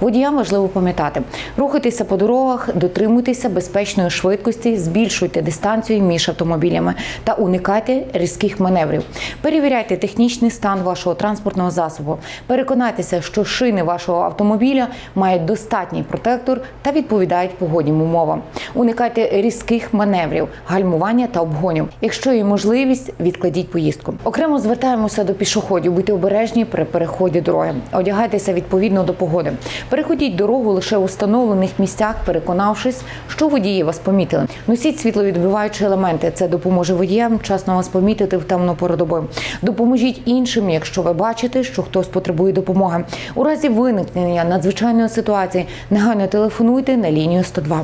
Водіям важливо пам'ятати, рухайтеся по дорогах, дотримуйтеся безпечної швидкості, збільшуйте дистанцію між автомобілями та уникайте різких маневрів. Перевіряйте технічний стан вашого транспортного засобу. Переконайтеся, що шини вашого автомобіля мають достатній протектор та відповідають погоднім умовам. Уникайте різких маневрів, гальмування та обгонів. Якщо є можливість, відкладіть поїздку. Окремо звертаємося до пішоходів, будьте обережні при переході дороги. Одягайтеся відповідно до погоди. Переходіть дорогу лише у встановлених місцях, переконавшись, що водії вас помітили. Носіть світловідбиваючі елементи. Це допоможе водіям вчасно вас помітити в темну пору. Допоможіть іншим, якщо ви бачите, що хтось потребує допомоги. У разі виникнення надзвичайної ситуації негайно телефонуйте на лінію 102.